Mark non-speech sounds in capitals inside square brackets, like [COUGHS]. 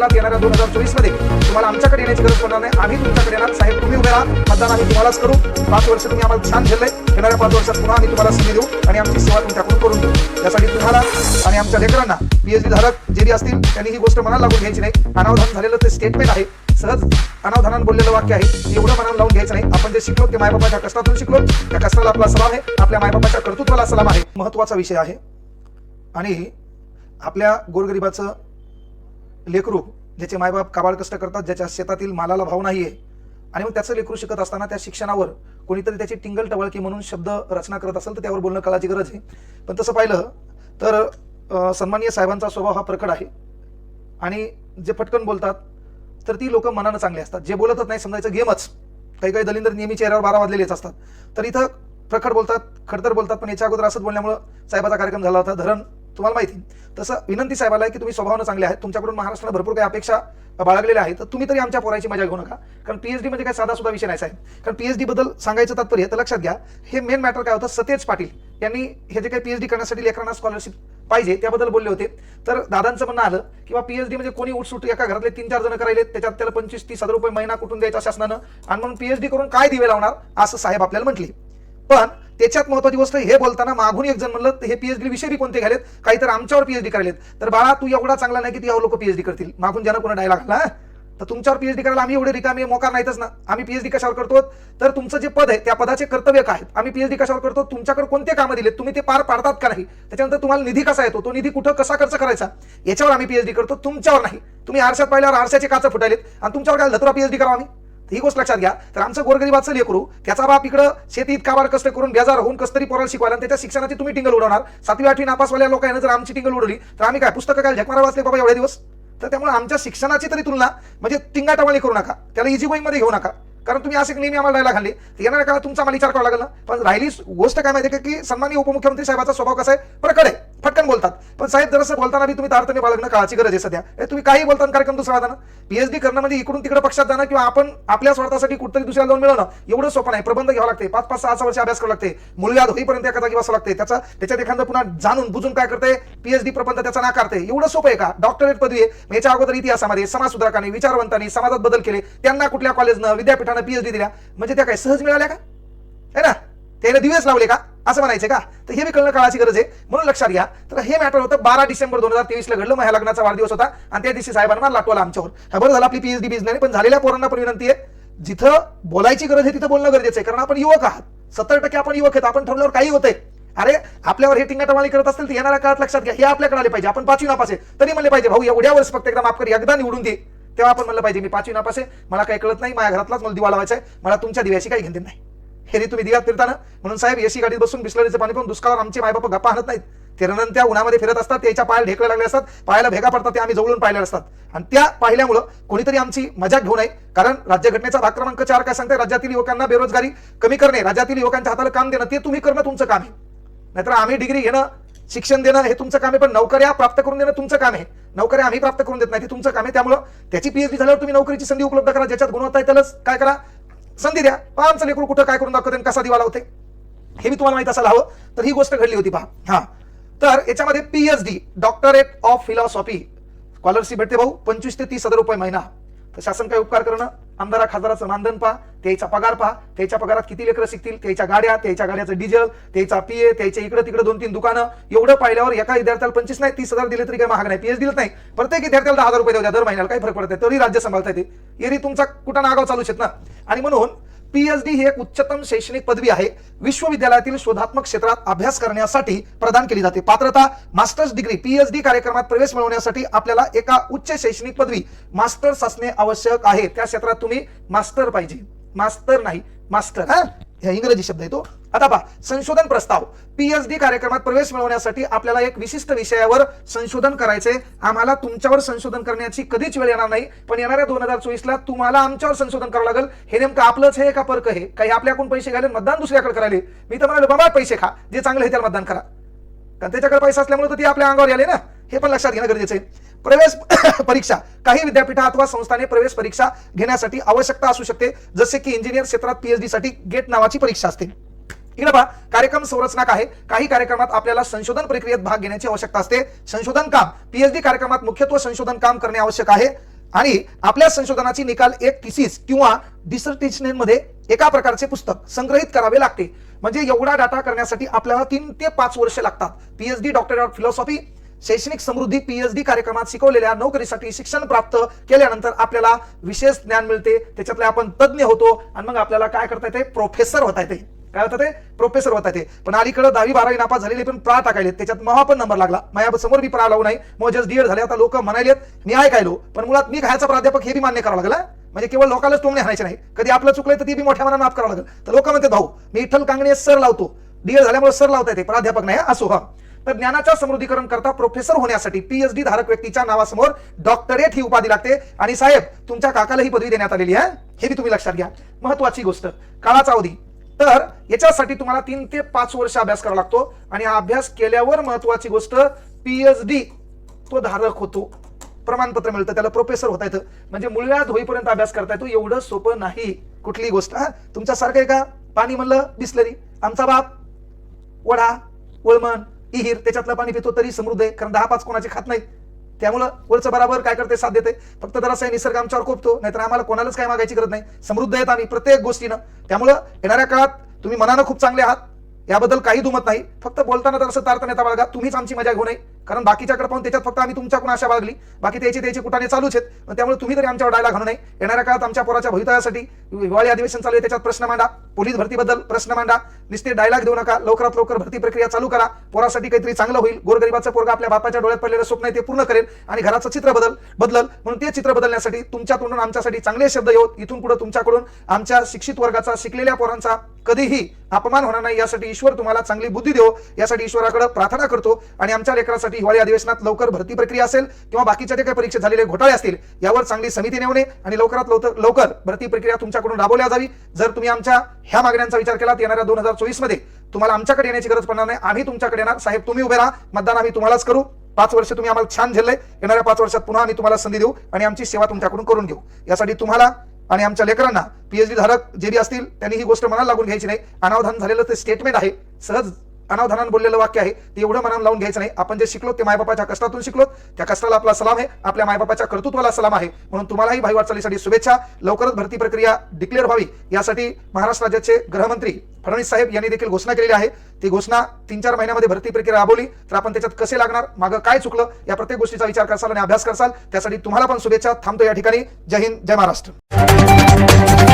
तारखेला येणाऱ्या दोन हजार चोवीसमध्ये तुम्हाला आमच्याकडे येण्याची गरज पडणार नाही. आम्ही तुमच्याकडे येणार. साहेब तुम्ही उभे राहा. मतदान आम्ही तुम्हालाच करू. पाच वर्ष तुम्ही आम्हाला छान झेलले येणाऱ्या पाच वर्षात पुन्हा आम्ही तुम्हाला संधी देऊ आणि आमची सेवा तुमच्याकडून करून देऊ. यासाठी तुम्हाला आणि आमच्या लेकरांना पीएचडी धारक जे बी असतील त्यांनी ही गोष्ट मनाला लागून घ्यायची नाही. अनावधान झालेलं ते स्टेटमेंट आहे. सहज अनावधानानं बोललेलं वाक्य आहे. एवढं मनाला लावून घ्यायचं नाही. आपण जे शिकलो ते मायबापाच्या कष्टातून शिकलो. त्या कष्टाला आपला सलाम आहे. आपल्या मायबापाच्या कर्तृत्वाला सलाम आहे. महत्त्वाचा विषय आहे. आणि आपल्या गोरगरिबाचं लेकरू ज्याचे मायबाप काबाळ कष्ट करतात ज्याच्या शेतातील मालाला भाव नाहीये आणि मग त्याचं लेकरू शिकत असताना त्या शिक्षणावर कोणीतरी त्याची टिंगल टवळकी म्हणून शब्द रचना करत असेल तर त्यावर बोलणं काळाची गरज आहे. पण तसं पाहिलं तर सन्मान्य साहेबांचा स्वभाव हा प्रकट आहे. आणि जे पटकन बोलतात तर ती लोक मनानं चांगले असतात. जे बोलतच नाही समजायचं गेमच. काही काही दलिंदर नेहमी चेहऱ्यावर बारा वाजलेलेच असतात. तर इथं प्रखर बोलतात खडतर बोलतात पण याच्या अगोदर असंच बोलल्यामुळं साहेबाचा कार्यक्रम झाला होता. धरण तुम्हाला माहिती. तसं विनंती साहेबाला आहे की तुम्ही स्वभावानं चांगले आहेत. तुमच्याकडून महाराष्ट्राला भरपूर काही अपेक्षा बाळगलेल्या आहेत. तर तुम्ही तरी आमच्या पोराची मजा घेऊ नका. कारण पीएचडी म्हणजे काय साधा सुद्धा विषय नाही साहेब. कारण पीएचडी बद्दल सांगायचं तात्पर्य तर लक्षात घ्या हे मेन मॅटर काय होतं? सतेज पाटील यांनी हे जे काही पीएचडी करण्यासाठी लेकरांना स्कॉलरशिप पाहिजे त्याबद्दल बोलले होते. तर दादांचं म्हणणं आलं किंवा पीएचडी म्हणजे कोणी उठसूट एका घरातले तीन चार जण करायले त्याच्यात त्याला पंचवीस तीस हजार रुपये महिना कुठून द्यायचा शासनानं? आणि म्हणून पीएचडी करून काय दिवे लावणार? असं साहेब आपल्याला म्हटले. पण त्याच्यात महत्वाची गोष्ट हे बोलताना मागून एक जण म्हणलं हे पीएचडी विषय बी कोणते घालेत? काही तर आमच्यावर पीएचडी करायलेत. तर बाळा तू एवढा चांगला नाही की ती लोक पीएचडी करतील. मागून ज्यानं कोणा डायलॉग घाला तर तुमच्यावर पीएचडी करायला आम्ही एवढे रिकामी मोकार नाहीतच ना. आम्ही पीएचडी कशावर करतो तर तुमचं जे पद आहे त्या पदाचे कर्तव्य काय आहेत? आम्ही पीएचडी कशावर करतो तुमच्याकडे कोणते कामं दिलेत? तुम्ही ते पार पाडतात का नाही? त्याच्यानंतर तुम्हाला निधी कसा येतो? तो निधी कुठं कसा खर्च करायचा? याच्यावर आम्ही पीएचडी करतो तुमच्यावर नाही. तुम्ही आरशात पाहिल्यावर आरशाचे काच फुटायलेत आणि तुमच्यावर काय धतुरा पीएचडी करावं आम्ही? ही गोष्ट लक्षात घ्या. तर आमचं गोरगरीबाचं लेकरू त्याचा बाप इकडं शेती इतका बार कष्ट करून बेजार होऊन कस तरी पोराला शिकवायला आणि त्याच्या शिक्षणाची तुम्ही टिंगल उडवणार. सातवी आठवी नापासवाल्या लोकांना जर आमची टिंगल उडवली तर आम्ही काय पुस्तकं काय झकमारा वाचले बाबा एवढ्या दिवस? तर त्यामुळे आमच्या शिक्षणाची तरी तुलना म्हणजे टिंगाटावाळी करू नका. त्याला इजी गोईंगमध्ये घेऊ नका. कारण तुम्ही असे नेहमी आम्हाला राहायला घालले. तर येणाऱ्या काळात तुमचा आम्हाला विचार करावा लागेल ना. पण राहिली गोष्ट काय माहिती का की सन्माननीय उपमुख्यमंत्री साहेबाचा स्वभाव कसा आहे? प्रकट आहे. फटकन बोलतात. पण साहेब जरासं बोलताना बी तुम्ही तारतम्य बाळगणं काळाची गरज आहे सध्या. तुम्ही काही बोलताना कार्यक्रम दुसरा ना. पीएचडी करणं म्हणजे इकडून तिकडे पक्षात जाणं किंवा आपण आपल्या स्वार्थासाठी कुठतरी दुसऱ्याला जाऊन मिळवणं एवढं सोपं नाही. प्रबंध घ्यावं लागते. पाच पाच सहा वर्ष अभ्यास करावं लागते. मूलव्याध होईपर्यंत एखादा जागी बसावं लागते. त्याचा त्याच्यात एखादा पुन्हा जाणून बुजून काय करते पीएचडी प्रबंध त्याचा नाकारते एवढं सोपं आहे का? डॉक्टरेट पदवी आहे. याच्या अगोदर इतिहासामध्ये समाजसुधारकांनी विचारवंतांनी समाजात बदल केले. त्यांना कुठल्या कॉलेजनं विद्यापीठानं पीएचडी दिल्या म्हणजे त्या काय सहज मिळाल्या का? है ना? त्याने दिवेच लावले का? असं म्हणायचं का? तर हे बी कळणं काळाची गरज आहे. म्हणून लक्षात घ्या. तर हे मॅटर होतं बारा डिसेंबर दोन हजार तेवीस ला घडलं माझ्या लग्नाचा वाढदिवस होता. आणि त्या दिवशी साहेबांना लाटवला आमच्यावर हा बरं झालं आपली पीएचडी बिझनेस नाही पण झालेल्या पोरांना पण विनंती आहे. जिथं बोलायची गरज आहे तिथं बोलणं गरजेचं आहे. कारण आपण युवक आहात. सत्तर टक्के आपण युवक आहेत. आपण ठरल्यावर काही होतंय. अरे आपल्यावर हे टिंगाटमाली करत असतील तर येणाऱ्या काळात लक्षात घ्या. हे आपल्याकडे आले पाहिजे. आपण पाचवी नापास आहे. तरी म्हणले पाहिजे भाऊ एवढ्या वर्ष फक्त एकदा माफ कर. एकदा निवडून दे. तेव्हा आपण म्हणलं पाहिजे मी पाचवी नापास आहे मला काही कळत नाही माझ्या घरातलाच मला दिवा लावायचा आहे मला तुमच्या दिव्याची काही घेणं नाही. हे तुम्ही दिव्यात फिरताना म्हणून साहेब एसी गाडीत बसून बिस्लरीचं पाणी पण दुष्काळावर आमचे मायबाप गप्पा आणत नाहीत. तिरनंत त्या उन्हामध्ये फिरत असतात त्याच्या पायाला ढेकळे लागले असतात पायाला भेगा पडतात ते आम्ही जवळून पाहिले असतात. आणि त्या पाहिल्यामुळं कोणीतरी आमची मजा घेऊ नये कारण राज्यघटनेचा भाग क्रमांक चार काय सांगते राज्यातील युवकांना बेरोजगारी कमी करणे राज्यातील युवकांच्या हाताला काम देणं ते तुम्ही करणं तुमचं काम आहे. नाहीतर आम्ही डिग्री घेणं शिक्षण देणं हे तुमचं काम आहे पण नोकऱ्या प्राप्त करून देणं तुमचं काम आहे. नोकऱ्या आम्ही प्राप्त करून देत नाही ते तुमचं काम आहे. त्यामुळं त्याची पीएचडी झाल्यावर तुम्ही नोकरीची संधी उपलब्ध करा ज्याच्यात गुणवत्ता आहे त्यालाच काय करा? संधी द्या. पाच आमचं लेकरू कुठं काय करून दाखवते आणि कसा दिवा लावते? हे मी तुम्हाला माहीत असायला हवं. तर ही गोष्ट घडली होती पहा. हा. तर याच्यामध्ये PhD doctorate of philosophy scholarship भेटते भाऊ पंचवीस ते तीस हजार रुपये महिना. तर शासन काय उपकार करणं? आमदारा खासदाराचं मानधन पहा त्याचा पगार पहा. त्याच्या पगारात किती लेकरं शिकतील? त्याच्या गाड्या त्याच्या गाड्याचं डिझेल त्याचा पीए त्याच्या इकडे तिकडे दोन तीन दुकानं. एवढं पाहिल्यावर एका विद्यार्थ्याला पंचवीस नाही तीस हजार दिले तरी काही महाग नाही. पीएच दिलं नाही. प्रत्येक विद्यार्थ्याला दहा हजार रुपये द्या दर महिन्याला. काही फरक पडत नाही. तरी राज्य सांभाळता येते एरी तुमचा कुठं नागाव चालू शेत ना? आणि म्हणून पीएचडी ही एक उच्चतम शैक्षणिक पदवी आहे. विश्वविद्यालयातील शोधात्मक क्षेत्रात अभ्यास करण्यासाठी प्रदान केली जाते. पात्रता मास्टर्स डिग्री पीएचडी कार्यक्रमात प्रवेश मिळवण्यासाठी आपल्याला एका उच्च शैक्षणिक पदवी मास्टर्स असणे आवश्यक आहे. त्या क्षेत्रात तुम्ही मास्टर पाहिजे. मास्टर नाही मास्टर. हा? हा इंग्रजी शब्द आहे तो. आता पहा संशोधन प्रस्ताव. पीएचडी कार्यक्रमात प्रवेश मिळवण्यासाठी आपल्याला एक विशिष्ट विषयावर संशोधन करायचे आम्हाला तुमच्यावर संशोधन करण्याची कधीच वेळ येणार नाही. पण येणाऱ्या दोन हजार चोवीस ला तुम्हाला आमच्यावर संशोधन करावं लागेल. हे नेमकं आपलंच हे का परक आहे? काही आपल्याकडून पैसे घ्यायला मतदान दुसऱ्याकडे करायले. मी तर म्हणाले बाबा पैसे खा. जे चांगलं आहे त्याला मतदान करा. कारण त्याच्याकडे पैसा असल्यामुळे तर ती आपल्या अंगावर आले ना. हे पण लक्षात घेणं गरजेचं आहे. प्रवेश [COUGHS] परीक्षा. काही विद्यापीठ अथवा संस्थाने प्रवेश परीक्षा घेण्यासाठी आवश्यकता असू शकते. जसे की इंजिनियर क्षेत्रात पीएचडी साठी गेट नावाची परीक्षा असते. इकडे पहा कार्यक्रम संरचना आहे. काही कार्यक्रमात आपल्याला संशोधन प्रक्रियेत भाग घेण्याची आवश्यकता असते. संशोधन काम पीएचडी कार्यक्रमात मुख्यत्व संशोधन काम करणे आवश्यक आहे. आणि आपल्या संशोधनाची निकाल एक थिसिस किंवा डिसर्टेशनमध्ये एका प्रकारचे पुस्तक संग्रहित करावे लागते. म्हणजे एवढा डाटा करण्यासाठी आपल्याला तीन ते पाच वर्ष लागतात. पीएचडी डॉक्टर ऑफ फिलॉसॉफी शैक्षणिक समृद्धी पीएचडी कार्यक्रमात शिकवलेल्या नोकरीसाठी शिक्षण प्राप्त केल्यानंतर आपल्याला विशेष ज्ञान मिळते. त्याच्यातले आपण तज्ज्ञ होतो. आणि मग आपल्याला काय करता येते? प्रोफेसर होता येते. काय होतं ते? प्रोफेसर होता येते पण अलीकडे दहावी बारावी नापास झालेले पण प्रा टाकायले त्याच्यात महा पण नंबर लागला. माझ्यासमोर मी प्रा लावू नाही. मग डीएड झाले. आता लोक म्हणायलेत मी ऐकायलो पण मुळात मी खायचा प्राध्यापक हे बी मान्य करावं लागला म्हणजे केवळ लोकांनाच तोंडणे हायचे नाही. कधी आपलं चुकलंय तर ती बी मोठ्या मनानं माफ करावं लागेल. तर लोक म्हणते भाऊ मी इठ्ठल कांगणे सर लावतो. डीएड झाल्यामुळे सर लावता येते प्राध्यापक नाही असो हा. तर ज्ञानाच्या समृद्धीकरण करता प्रोफेसर होण्यासाठी पीएचडी धारक व्यक्तीच्या नावासमोर डॉक्टरेट ही उपाधी लागते. आणि साहेब तुमच्या काकाला ही पदवी देण्यात आलेली आहे हे? बी तुम्ही लक्षात घ्या. महत्वाची गोष्ट. काळाचा अवधी. तर याच्यासाठी तुम्हाला तीन ते पाच वर्ष अभ्यास करावा लागतो. आणि हा अभ्यास केल्यावर महत्वाची गोष्ट पीएचडी तो धारक होतो. प्रमाणपत्र मिळतं त्याला प्रोफेसर होता येतं. म्हणजे मुळव्याध होईपर्यंत अभ्यास करता येतो एवढं सोपं नाही. कुठली गोष्ट हा? तुमच्यासारखं आहे का पाणी म्हणलं बिसलरी आमचा बाप वडा वळमण इहीर त्याच्यातलं पाणी पितो तरी समृद्ध आहे कारण दहा पाच कोणाचे खात नाही त्यामुळं वरचं बराबर काय करते? साथ देते. फक्त जरासा आहे निसर्ग आमच्यावर कोपतो नाहीतर आम्हाला कोणालाच काय मागायची गरज नाही. समृद्ध आहेत आम्ही प्रत्येक गोष्टीनं. त्यामुळं येणाऱ्या काळात तुम्ही मनानं खूप चांगले आहात. याबद्दल काही दुमत नाही. फक्त बोलताना जरासं तारता नेता बाळगा. तुम्हीच आमची मजा घेऊ नये. कारण बाकीच्याकडे पाहून त्याच्यात फक्त आम्ही तुमच्याकडून आशा बाळगली. बाकी त्याची त्याची कुठाने चालूच आहेत. पण त्यामुळे तुम्ही तरी आमच्यावर डायला घालू नये. येणाऱ्या काळात आमच्या पोराच्या भवितव्यासाठी हिवाळी अधिवेशन चालू आहे त्याच्यात प्रश्न मांडा. पोलीस भरतीबद्दल प्रश्न मांडा. नुसते डायलॉग देऊ नका. लवकरात लवकर भरती प्रक्रिया चालू करा. पोरासाठी काहीतरी चांगलं होईल. गोरगरिबाचं पोरगा आपल्या बापाच्या डोळ्यात पडलेलं स्वप्न आहे ते पूर्ण करेल. आणि घराचं चित्र बदल बदल म्हणून ते चित्र बदलण्यासाठी तुमच्या तोंडून आमच्यासाठी चांगले शब्द येऊ इथून पुढे तुमच्याकडून आमच्या शिक्षित वर्गाचा शिकलेल्या पोरांचा कधीही अपमान होणार नाही. यासाठी ईश्वर तुम्हाला चांगली बुद्धी देव. यासाठी ईश्वराकडे प्रार्थना करतो. आणि आमच्या लेकरासाठी हिवाळी अधिवेशनात लवकर भरती प्रक्रिया असेल किंवा बाकीच्या जे काही परीक्षेत झालेले घोटाळे असतील यावर चांगली समिती नेमणे आणि लवकरात लवकर लवकर भरती प्रक्रिया तुमच्याकडून राबवल्या जावी. जर तुम्ही आमच्या ह्या मागण्यांचा विचार केला येणाऱ्या दोन हजार चोवीसमध्ये तुम्हाला आमच्याकडे येण्याची गरज पडणार नाही. आम्ही तुमच्याकडे येणार. साहेब तुम्ही उभे राहा. मतदान आम्ही तुम्हालाच करू. पाच वर्ष तुम्ही आम्हाला छान झेलले. येणाऱ्या पाच वर्षात पुन्हा आम्ही तुम्हाला संधी देऊ आणि आमची सेवा तुमच्याकडून करून घेऊ. यासाठी तुम्हाला आणि आमच्या लेकरांना पीएचडी धारक जे बी असतील त्यांनी ही गोष्ट मनाला लागून घ्यायची नाही. अनावधान झालेलं ते स्टेटमेंट आहे. सहज अनावधानानं बोललेलं वाक्य आहे. ते एवढं मनाला लावून घ्यायचं नाही. आपण जे शिकलो ते मायबापाच्या कष्टातून शिकलो त्या कष्टाला आपला सलाम आहे. आपल्या मायबापाच्या कर्तृत्वाला सलाम आहे. म्हणून तुम्हालाही भाई वाटचालीसाठी शुभेच्छा. लवकरच भरती प्रक्रिया डिक्लेअर व्हावी. यासाठी महाराष्ट्र राज्याचे गृहमंत्री फडणवीस साहेब यांनी देखील घोषणा केलेली आहे. ती घोषणा तीन चार महिन्यामध्ये भरती प्रक्रिया राबवली. तर आपण त्याच्यात कसे लागणार? मागं काय चुकलं? या प्रत्येक गोष्टीचा विचार करसाल आणि अभ्यास करसाल. त्यासाठी तुम्हाला पण शुभेच्छा. थांबतो या ठिकाणी. जय हिंद जय महाराष्ट्र.